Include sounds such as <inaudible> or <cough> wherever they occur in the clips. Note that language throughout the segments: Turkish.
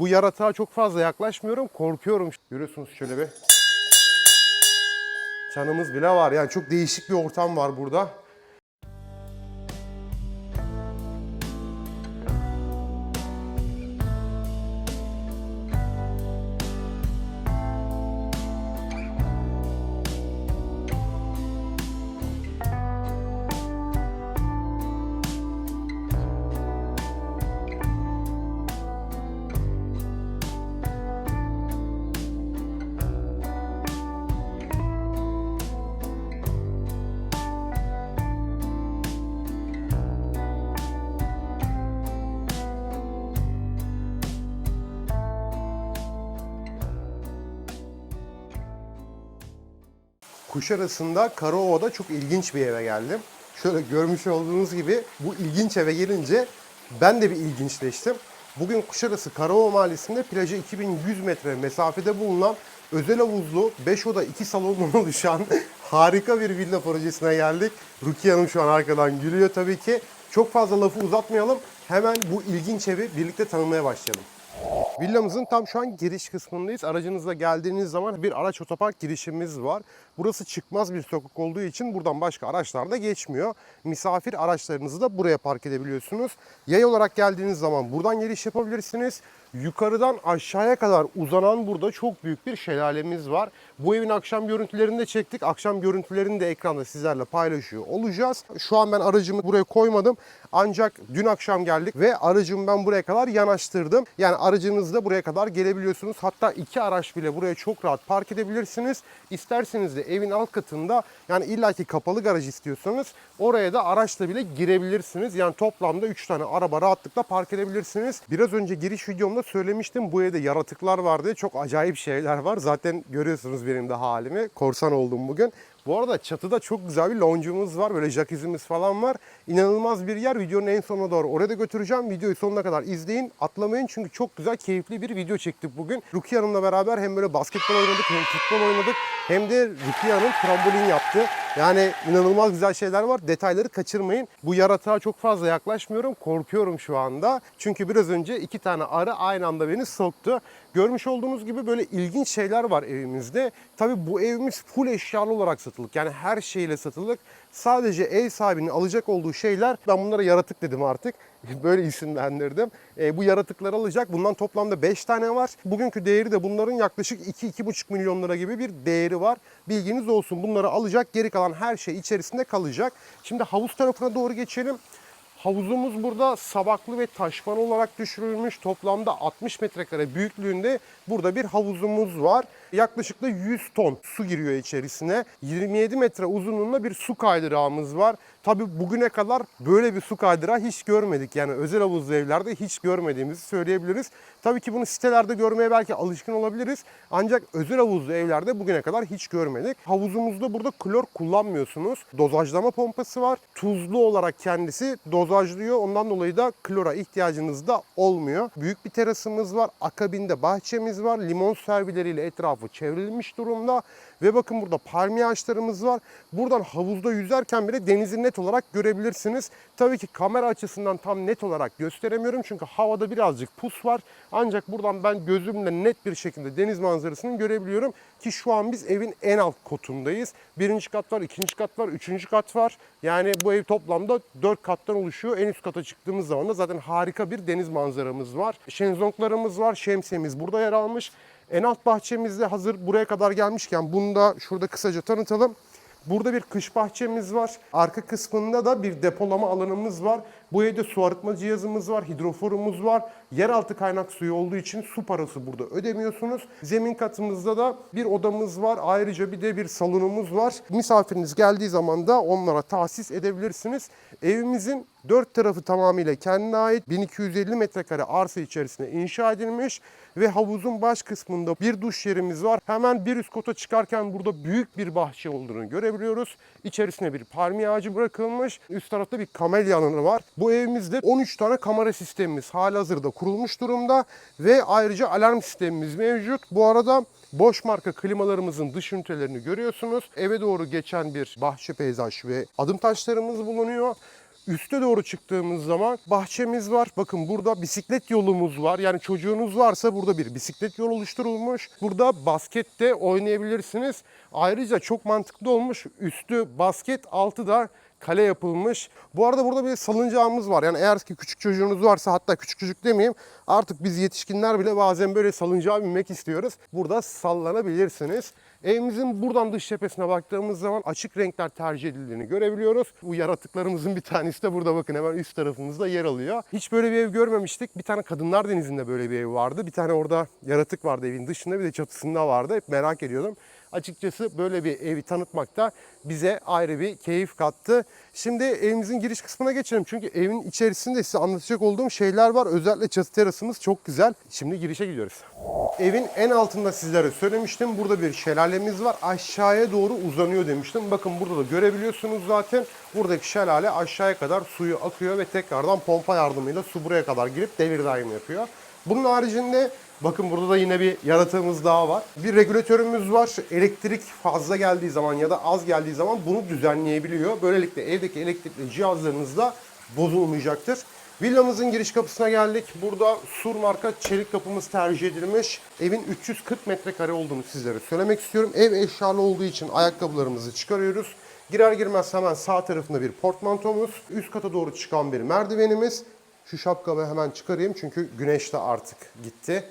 bu yaratığa çok fazla yaklaşmıyorum. Korkuyorum. Görüyorsunuz şöyle bir. Çanımız bile var. Yani çok değişik bir ortam var burada. Kuşarası'nda Karaova'da çok ilginç bir eve geldim. Şöyle görmüş olduğunuz gibi bu ilginç eve gelince ben de bir ilginçleştim. Bugün Kuşarası Karaova Mahallesi'nde plaja 2100 metre mesafede bulunan özel havuzlu 5 oda 2 salondan <laughs> oluşan harika bir villa projesine geldik. Rukiye Hanım şu an arkadan gülüyor tabii ki. Çok fazla lafı uzatmayalım. Hemen bu ilginç evi birlikte tanımaya başlayalım. Villamızın tam şu an giriş kısmındayız. Aracınızla geldiğiniz zaman bir araç otopark girişimiz var. Burası çıkmaz bir sokak olduğu için buradan başka araçlar da geçmiyor. Misafir araçlarınızı da buraya park edebiliyorsunuz. Yay olarak geldiğiniz zaman buradan giriş yapabilirsiniz. Yukarıdan aşağıya kadar uzanan burada çok büyük bir şelalemiz var. Bu evin akşam görüntülerini de çektik. Akşam görüntülerini de ekranda sizlerle paylaşıyor olacağız. Şu an ben aracımı buraya koymadım. Ancak dün akşam geldik ve aracımı ben buraya kadar yanaştırdım. Yani aracınızla buraya kadar gelebiliyorsunuz. Hatta iki araç bile buraya çok rahat park edebilirsiniz. İsterseniz de evin alt katında yani illaki kapalı garaj istiyorsanız oraya da araçla bile girebilirsiniz. Yani toplamda 3 tane araba rahatlıkla park edebilirsiniz. Biraz önce giriş videomda söylemiştim bu evde yaratıklar vardı. Çok acayip şeyler var. Zaten görüyorsunuz benim de halimi. Korsan oldum bugün. Bu arada çatıda çok güzel bir lounge'umuz var. Böyle jacuzzi'miz falan var. İnanılmaz bir yer. Videonun en sonuna doğru oraya da götüreceğim. Videoyu sonuna kadar izleyin. Atlamayın çünkü çok güzel, keyifli bir video çektik bugün. Rukiye Hanım'la beraber hem böyle basketbol oynadık hem futbol oynadık. Hem de Rukiye Hanım trambolin yaptı. Yani inanılmaz güzel şeyler var. Detayları kaçırmayın. Bu yaratığa çok fazla yaklaşmıyorum. Korkuyorum şu anda. Çünkü biraz önce iki tane arı aynı anda beni soktu. Görmüş olduğunuz gibi böyle ilginç şeyler var evimizde. Tabii bu evimiz full eşyalı olarak satılık. Yani her şeyle satılık. Sadece ev sahibinin alacak olduğu şeyler, ben bunlara yaratık dedim artık. <laughs> Böyle isimlendirdim. E, bu yaratıkları alacak. Bundan toplamda 5 tane var. Bugünkü değeri de bunların yaklaşık 2-2,5 milyon lira gibi bir değeri var. Bilginiz olsun. Bunları alacak. Geri kalan her şey içerisinde kalacak. Şimdi havuz tarafına doğru geçelim. Havuzumuz burada sabaklı ve taşman olarak düşürülmüş. Toplamda 60 metrekare büyüklüğünde burada bir havuzumuz var. Yaklaşık da 100 ton su giriyor içerisine. 27 metre uzunluğunda bir su kaydırağımız var. Tabi bugüne kadar böyle bir su kaydırağı hiç görmedik. Yani özel havuzlu evlerde hiç görmediğimizi söyleyebiliriz. Tabii ki bunu sitelerde görmeye belki alışkın olabiliriz. Ancak özel havuzlu evlerde bugüne kadar hiç görmedik. Havuzumuzda burada klor kullanmıyorsunuz. Dozajlama pompası var. Tuzlu olarak kendisi dozajlıyor. Ondan dolayı da klora ihtiyacınız da olmuyor. Büyük bir terasımız var. Akabinde bahçemiz var. Limon servileriyle etrafı çevrilmiş durumda. Ve bakın burada palmiye ağaçlarımız var. Buradan havuzda yüzerken bile denizi net olarak görebilirsiniz. Tabii ki kamera açısından tam net olarak gösteremiyorum. Çünkü havada birazcık pus var. Ancak buradan ben gözümle net bir şekilde deniz manzarasını görebiliyorum. Ki şu an biz evin en alt kotundayız. Birinci kat var, ikinci kat var, üçüncü kat var. Yani bu ev toplamda dört kattan oluşuyor. En üst kata çıktığımız zaman da zaten harika bir deniz manzaramız var. Şenzonglarımız var, şemsiyemiz burada yer almış. En alt bahçemizde hazır buraya kadar gelmişken bunu da şurada kısaca tanıtalım. Burada bir kış bahçemiz var. Arka kısmında da bir depolama alanımız var. Bu evde su arıtma cihazımız var, hidroforumuz var. Yeraltı kaynak suyu olduğu için su parası burada ödemiyorsunuz. Zemin katımızda da bir odamız var. Ayrıca bir de bir salonumuz var. Misafiriniz geldiği zaman da onlara tahsis edebilirsiniz. Evimizin dört tarafı tamamıyla kendine ait 1250 metrekare arsa içerisinde inşa edilmiş ve havuzun baş kısmında bir duş yerimiz var. Hemen bir üst kota çıkarken burada büyük bir bahçe olduğunu görebiliyoruz. İçerisine bir palmiye ağacı bırakılmış. Üst tarafta bir kamelya alanı var. Bu evimizde 13 tane kamera sistemimiz halihazırda kurulmuş durumda ve ayrıca alarm sistemimiz mevcut. Bu arada Boş marka klimalarımızın dış ünitelerini görüyorsunuz. Eve doğru geçen bir bahçe peyzaj ve adım taşlarımız bulunuyor. Üste doğru çıktığımız zaman bahçemiz var. Bakın burada bisiklet yolumuz var. Yani çocuğunuz varsa burada bir bisiklet yolu oluşturulmuş. Burada baskette oynayabilirsiniz. Ayrıca çok mantıklı olmuş. Üstü basket, altı da kale yapılmış. Bu arada burada bir salıncağımız var. Yani eğer ki küçük çocuğunuz varsa hatta küçük çocuk demeyeyim. Artık biz yetişkinler bile bazen böyle salıncağa binmek istiyoruz. Burada sallanabilirsiniz. Evimizin buradan dış cephesine baktığımız zaman açık renkler tercih edildiğini görebiliyoruz. Bu yaratıklarımızın bir tanesi de burada bakın hemen üst tarafımızda yer alıyor. Hiç böyle bir ev görmemiştik. Bir tane Kadınlar Denizi'nde böyle bir ev vardı. Bir tane orada yaratık vardı evin dışında bir de çatısında vardı. Hep merak ediyordum. Açıkçası böyle bir evi tanıtmakta bize ayrı bir keyif kattı. Şimdi evimizin giriş kısmına geçelim. Çünkü evin içerisinde size anlatacak olduğum şeyler var. Özellikle çatı terasımız çok güzel. Şimdi girişe gidiyoruz. Evin en altında sizlere söylemiştim. Burada bir şelalemiz var. Aşağıya doğru uzanıyor demiştim. Bakın burada da görebiliyorsunuz zaten. Buradaki şelale aşağıya kadar suyu akıyor ve tekrardan pompa yardımıyla su buraya kadar girip devir daim yapıyor. Bunun haricinde bakın burada da yine bir yaratığımız daha var. Bir regülatörümüz var. Elektrik fazla geldiği zaman ya da az geldiği zaman bunu düzenleyebiliyor. Böylelikle evdeki elektrikli cihazlarınız da bozulmayacaktır. Villamızın giriş kapısına geldik. Burada Sur marka çelik kapımız tercih edilmiş. Evin 340 metrekare olduğunu sizlere söylemek istiyorum. Ev eşyalı olduğu için ayakkabılarımızı çıkarıyoruz. Girer girmez hemen sağ tarafında bir portmantomuz, üst kata doğru çıkan bir merdivenimiz. Şu şapkamı hemen çıkarayım çünkü güneş de artık gitti.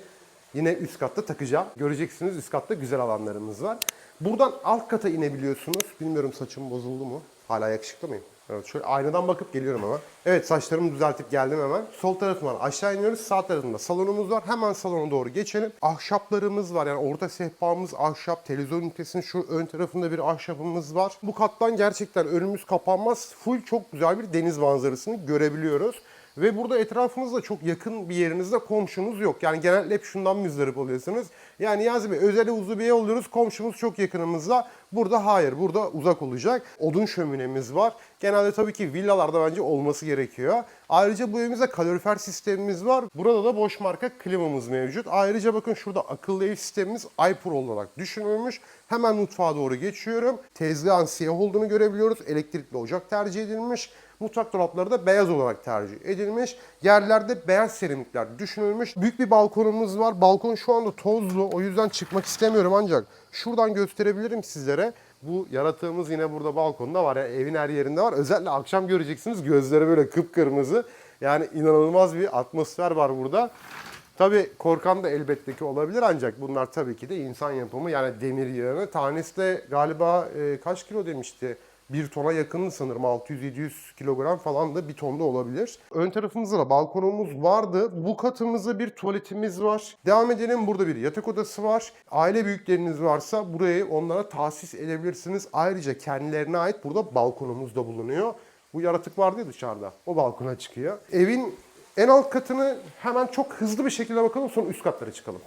Yine üst katta takacağım. Göreceksiniz üst katta güzel alanlarımız var. Buradan alt kata inebiliyorsunuz. Bilmiyorum saçım bozuldu mu? Hala yakışıklı mıyım? Evet şöyle aynadan bakıp geliyorum hemen. Evet saçlarımı düzeltip geldim hemen. Sol tarafından aşağı iniyoruz. Sağ tarafında salonumuz var. Hemen salona doğru geçelim. Ahşaplarımız var. Yani orta sehpamız ahşap. Televizyon ünitesinin şu ön tarafında bir ahşabımız var. Bu kattan gerçekten önümüz kapanmaz. Full çok güzel bir deniz manzarasını görebiliyoruz. Ve burada etrafınızda çok yakın bir yerinizde komşunuz yok. Yani genelde hep şundan müzdarip oluyorsunuz. Yani Niyazi Bey özel uzun bir ev oluyoruz. Komşumuz çok yakınımızda. Burada hayır. Burada uzak olacak. Odun şöminemiz var. Genelde tabii ki villalarda bence olması gerekiyor. Ayrıca bu evimizde kalorifer sistemimiz var. Burada da boş marka klimamız mevcut. Ayrıca bakın şurada akıllı ev sistemimiz iPro olarak düşünülmüş. Hemen mutfağa doğru geçiyorum. Tezgahın siyah olduğunu görebiliyoruz. Elektrikli ocak tercih edilmiş. Mutfak dolapları da beyaz olarak tercih edilmiş. Yerlerde beyaz seramikler düşünülmüş. Büyük bir balkonumuz var. Balkon şu anda tozlu. O yüzden çıkmak istemiyorum ancak şuradan gösterebilirim sizlere. Bu yaratığımız yine burada balkonda var. Yani evin her yerinde var. Özellikle akşam göreceksiniz. Gözleri böyle kıpkırmızı. Yani inanılmaz bir atmosfer var burada. Tabii korkan da elbette ki olabilir ancak bunlar tabii ki de insan yapımı yani demir yığını. Tanesi de galiba e, kaç kilo demişti? Bir tona yakın sanırım 600-700 kilogram falan da bir tonda olabilir. Ön tarafımızda da balkonumuz vardı. Bu katımızda bir tuvaletimiz var. Devam edelim. Burada bir yatak odası var. Aile büyükleriniz varsa burayı onlara tahsis edebilirsiniz. Ayrıca kendilerine ait burada balkonumuz da bulunuyor. Bu yaratık vardı ya dışarıda. O balkona çıkıyor. Evin en alt katını hemen çok hızlı bir şekilde bakalım sonra üst katlara çıkalım.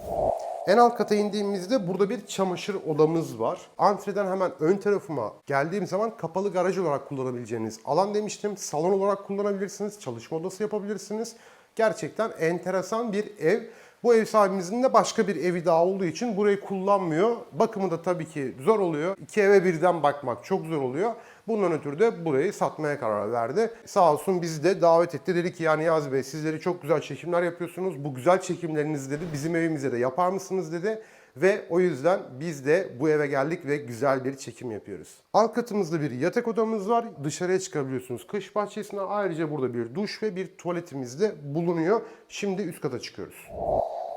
En alt kata indiğimizde burada bir çamaşır odamız var. Antreden hemen ön tarafıma geldiğim zaman kapalı garaj olarak kullanabileceğiniz alan demiştim. Salon olarak kullanabilirsiniz, çalışma odası yapabilirsiniz. Gerçekten enteresan bir ev. Bu ev sahibimizin de başka bir evi daha olduğu için burayı kullanmıyor. Bakımı da tabii ki zor oluyor. İki eve birden bakmak çok zor oluyor. Bundan ötürü de burayı satmaya karar verdi. Sağ olsun bizi de davet etti. Dedi ki yani Yaz Bey sizleri çok güzel çekimler yapıyorsunuz. Bu güzel çekimlerinizi dedi bizim evimize de yapar mısınız dedi. Ve o yüzden biz de bu eve geldik ve güzel bir çekim yapıyoruz. Alt katımızda bir yatak odamız var. Dışarıya çıkabiliyorsunuz kış bahçesine. Ayrıca burada bir duş ve bir tuvaletimiz de bulunuyor. Şimdi üst kata çıkıyoruz.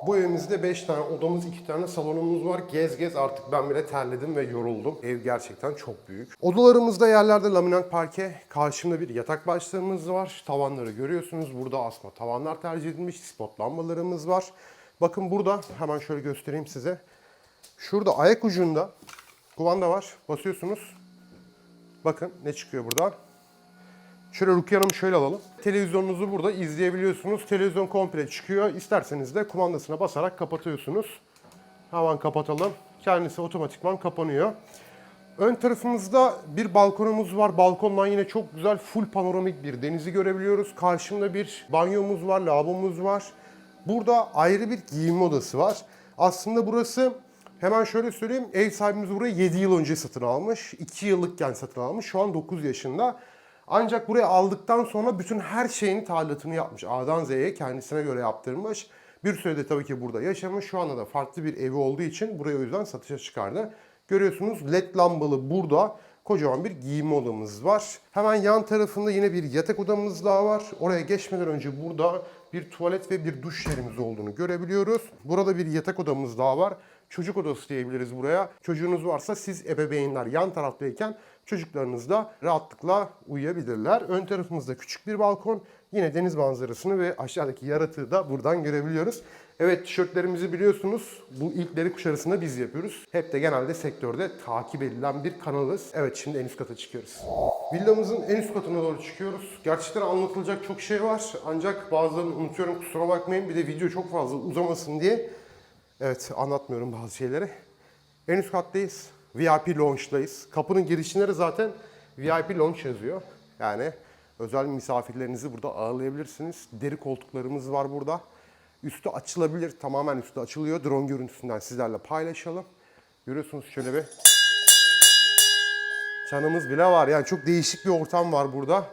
Bu evimizde 5 tane odamız, 2 tane salonumuz var. Gez gez artık ben bile terledim ve yoruldum. Ev gerçekten çok büyük. Odalarımızda yerlerde laminat parke. Karşımda bir yatak başlığımız var. Tavanları görüyorsunuz. Burada asma tavanlar tercih edilmiş. Spot lambalarımız var. Bakın burada hemen şöyle göstereyim size. Şurada ayak ucunda kumanda var. Basıyorsunuz. Bakın ne çıkıyor buradan. Şöyle Rukiye Hanım'ı şöyle alalım. Televizyonunuzu burada izleyebiliyorsunuz. Televizyon komple çıkıyor. İsterseniz de kumandasına basarak kapatıyorsunuz. Hemen kapatalım. Kendisi otomatikman kapanıyor. Ön tarafımızda bir balkonumuz var. Balkondan yine çok güzel full panoramik bir denizi görebiliyoruz. Karşımda bir banyomuz var, lavabomuz var. Burada ayrı bir giyinme odası var. Aslında burası hemen şöyle söyleyeyim. Ev sahibimiz burayı 7 yıl önce satın almış. 2 yıllıkken satın almış. Şu an 9 yaşında. Ancak buraya aldıktan sonra bütün her şeyin tadilatını yapmış. A'dan Z'ye kendisine göre yaptırmış. Bir sürede tabii ki burada yaşamış. Şu anda da farklı bir evi olduğu için burayı o yüzden satışa çıkardı. Görüyorsunuz led lambalı burada kocaman bir giyinme odamız var. Hemen yan tarafında yine bir yatak odamız daha var. Oraya geçmeden önce burada bir tuvalet ve bir duş yerimiz olduğunu görebiliyoruz. Burada bir yatak odamız daha var. Çocuk odası diyebiliriz buraya. Çocuğunuz varsa siz ebeveynler yan taraftayken çocuklarınız da rahatlıkla uyuyabilirler. Ön tarafımızda küçük bir balkon. Yine deniz manzarasını ve aşağıdaki yaratığı da buradan görebiliyoruz. Evet tişörtlerimizi biliyorsunuz. Bu ilkleri kuşarısında biz yapıyoruz. Hep de genelde sektörde takip edilen bir kanalız. Evet şimdi en üst kata çıkıyoruz. Villamızın en üst katına doğru çıkıyoruz. Gerçekten anlatılacak çok şey var. Ancak bazılarını unutuyorum kusura bakmayın. Bir de video çok fazla uzamasın diye. Evet anlatmıyorum bazı şeyleri. En üst kattayız. VIP Lounge'dayız. Kapının girişinde de zaten VIP Lounge yazıyor. Yani özel misafirlerinizi burada ağırlayabilirsiniz. Deri koltuklarımız var burada. Üstü açılabilir. Tamamen üstü açılıyor. Drone görüntüsünden sizlerle paylaşalım. Görüyorsunuz şöyle bir çanımız bile var. Yani çok değişik bir ortam var burada.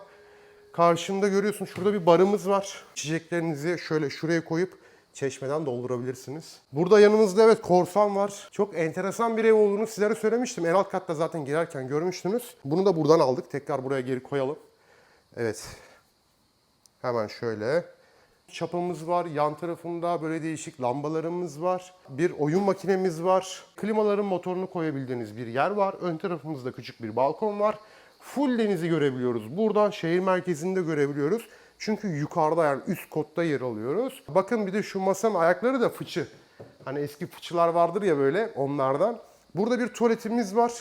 Karşımda görüyorsun şurada bir barımız var. İçeceklerinizi şöyle şuraya koyup çeşmeden doldurabilirsiniz. Burada yanımızda evet korsan var. Çok enteresan bir ev olduğunu sizlere söylemiştim. En alt katta zaten girerken görmüştünüz. Bunu da buradan aldık. Tekrar buraya geri koyalım. Evet. Hemen şöyle. Çapımız var. Yan tarafında böyle değişik lambalarımız var. Bir oyun makinemiz var. Klimaların motorunu koyabildiğiniz bir yer var. Ön tarafımızda küçük bir balkon var. Full denizi görebiliyoruz. Buradan şehir merkezinde görebiliyoruz. Çünkü yukarıda yani üst kotta yer alıyoruz. Bakın bir de şu masanın ayakları da fıçı. Hani eski fıçılar vardır ya böyle onlardan. Burada bir tuvaletimiz var.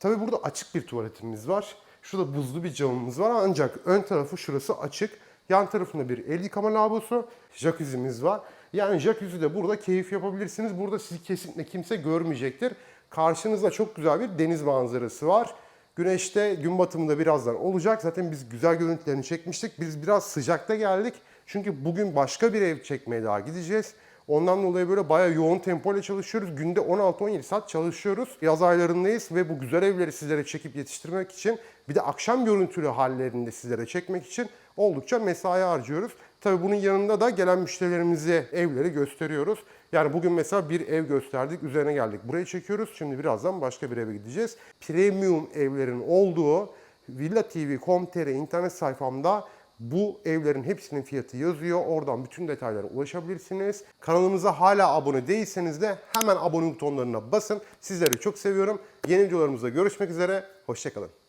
Tabii burada açık bir tuvaletimiz var. Şurada buzlu bir camımız var ancak ön tarafı şurası açık. Yan tarafında bir el yıkama lavabosu, jacuzzi'miz var. Yani jacuzzi'de burada keyif yapabilirsiniz. Burada sizi kesinlikle kimse görmeyecektir. Karşınızda çok güzel bir deniz manzarası var. Güneşte gün batımında birazdan olacak. Zaten biz güzel görüntülerini çekmiştik. Biz biraz sıcakta geldik. Çünkü bugün başka bir ev çekmeye daha gideceğiz. Ondan dolayı böyle bayağı yoğun tempoyla çalışıyoruz. Günde 16-17 saat çalışıyoruz. Yaz aylarındayız ve bu güzel evleri sizlere çekip yetiştirmek için bir de akşam görüntülü hallerinde sizlere çekmek için oldukça mesai harcıyoruz. Tabii bunun yanında da gelen müşterilerimize evleri gösteriyoruz. Yani bugün mesela bir ev gösterdik, üzerine geldik. Buraya çekiyoruz. Şimdi birazdan başka bir eve gideceğiz. Premium evlerin olduğu villatv.com.tr internet sayfamda bu evlerin hepsinin fiyatı yazıyor. Oradan bütün detaylara ulaşabilirsiniz. Kanalımıza hala abone değilseniz de hemen abone butonlarına basın. Sizleri çok seviyorum. Yeni videolarımızda görüşmek üzere. Hoşçakalın.